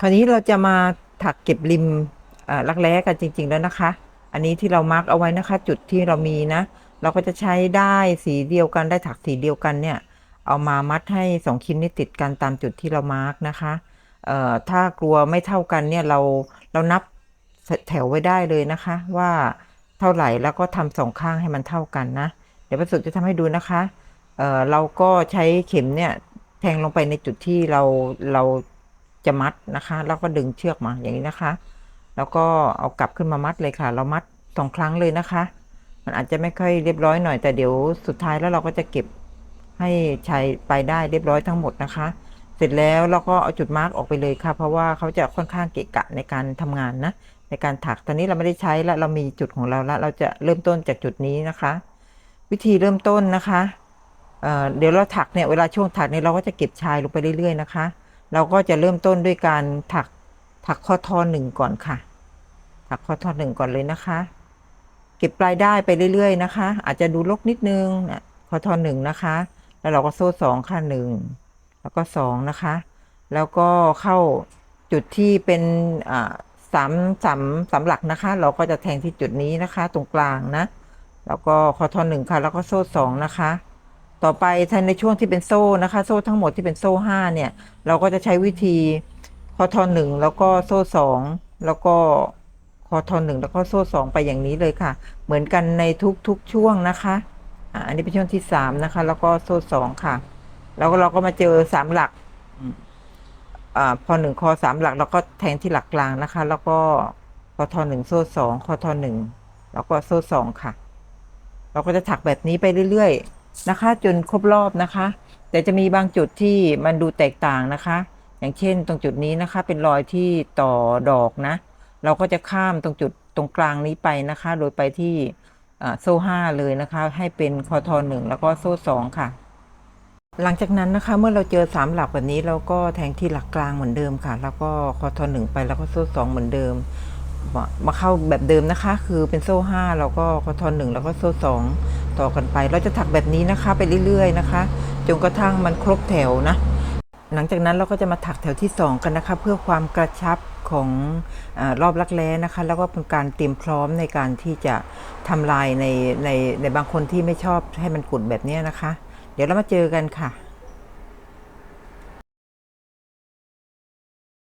คราวนี้เราจะมาถักเก็บริมรักแร้กันจริง ๆ แล้วนะคะ อันนี้ที่เรามาร์กเอาไว้นะคะ จุดที่เรามีนะ เราก็จะใช้ได้สีเดียวกันได้ถักสีเดียวกันเนี่ย เอามามัดให้สองชิ้นนี้ติดกันตามจุดที่เรามาร์กนะคะเอ่อถ้ากลัวไม่เท่ากันเนี่ยเราเรานับแถวไว้ได้เลยนะคะ ว่าเท่าไหร่แล้วก็ทำสองข้างให้มันเท่ากันนะ เดี๋ยวประสุดจะทำให้ดูนะคะเอ่อเราก็ใช้เข็มเนี่ยแทงลงไปในจุดที่เราเรา จะมัดนะคะ แล้วก็ดึงเชือกมาอย่างนี้นะคะ แล้วก็เอากลับขึ้นมามัดเลยค่ะ เรามัดสองครั้งเลยนะคะ มันอาจจะไม่ค่อยเรียบร้อยหน่อยแต่เดี๋ยวสุดท้ายแล้วเราก็จะเก็บให้ใช้ไปได้เรียบร้อยทั้งหมดนะคะ เสร็จแล้วเราก็เอาจุดมาร์กออกไปเลยค่ะ เพราะว่าเขาจะค่อนข้างเกะกะในการทำงานนะในการถัก ตอนนี้เราไม่ได้ใช้แล้วเรามีจุดของเราแล้ว เราจะเริ่มต้นจากจุดนี้นะคะ วิธีเริ่มต้นนะคะเเดี๋ยวเราถักเนี่ยเวลาช่วงถักเนี่ยเราก็จะเก็บชายลงไปเรื่อยๆนะคะ เราก็จะเริ่มต้นด้วยการถักถักข้อทอหนึ่งก่อนค่ะ ถักข้อทอหนึ่งก่อนเลยนะคะ เก็บปลายได้ไปเรื่อยๆนะคะ อาจจะดูลกนิดนึงนะข้อทอหนึ่งนะคะ แล้วเราก็โซ่สองค่ะหนึ่งแล้วก็สองนะคะ แล้วก็เข้าจุดที่เป็นอ่าสามสามสามหลักนะคะ เราก็จะแทงที่จุดนี้นะคะ ตรงกลางนะ แล้วก็ข้อทอหนึ่งค่ะ แล้วก็โซ่สองนะคะ ต่อไปถ้าในช่วงที่เป็นโซ่นะคะ โซ่ทั้งหมดที่เป็นโซ่ห้าเนี่ย เราก็จะใช้วิธีข้อทอหนึ่งแล้วก็โซ่สองแล้วก็ข้อทอหนึ่งแล้วก็โซ่สองไปอย่างนี้เลยค่ะ เหมือนกันในทุกๆช่วงนะคะอันนี้เป็นช่วงที่สามนะคะ แล้วก็โซ่สองค่ะ แล้วเราก็มาเจอสามหลักอพอหนึ่งคอสามหลักเราก็แทงที่หลักกลางนะคะ แล้วก็คอทอหนึ่งโซ่สองคอทอหนึ่งแล้วก็โซ่สองค่ะ เราก็จะถักแบบนี้ไปเรื่อยๆ นะคะ จนครบรอบนะคะ แต่จะมีบางจุดที่มันดูแตกต่างนะคะ อย่างเช่นตรงจุดนี้นะคะ เป็นรอยที่ต่อดอกนะ เราก็จะข้ามตรงจุดตรงกลางนี้ไปนะคะ โดยไปที่โซ่ห้าเลยนะคะ ให้เป็นคอทอหนึ่งแล้วก็โซ่สองค่ะ หลังจากนั้นนะคะเมื่อเราเจอสามหลักแบบนี้เราก็แทงที่หลักกลางเหมือนเดิมค่ะ แล้วก็คอทอหนึ่งไปแล้วก็โซ่สองเหมือนเดิมมามาเข้าแบบเดิมนะคะ คือเป็นโซ่ห้าแล้วก็คอทอหนึ่งแล้วก็โซ่สอง ต่อกันไป เราจะถักแบบนี้นะคะไปเรื่อย ๆ นะคะจนกระทั่งมันครบแถวนะ หลังจากนั้นเราก็จะมาถักแถวที่ 2 กันนะคะ เพื่อความกระชับของอรอบรักแร้นะคะ แล้วก็เป็นการเตรียมพร้อมในการที่จะทำลายในในในบางคนที่ไม่ชอบให้มันกุดแบบนี้นะคะ เดี๋ยวเรามาเจอกันค่ะ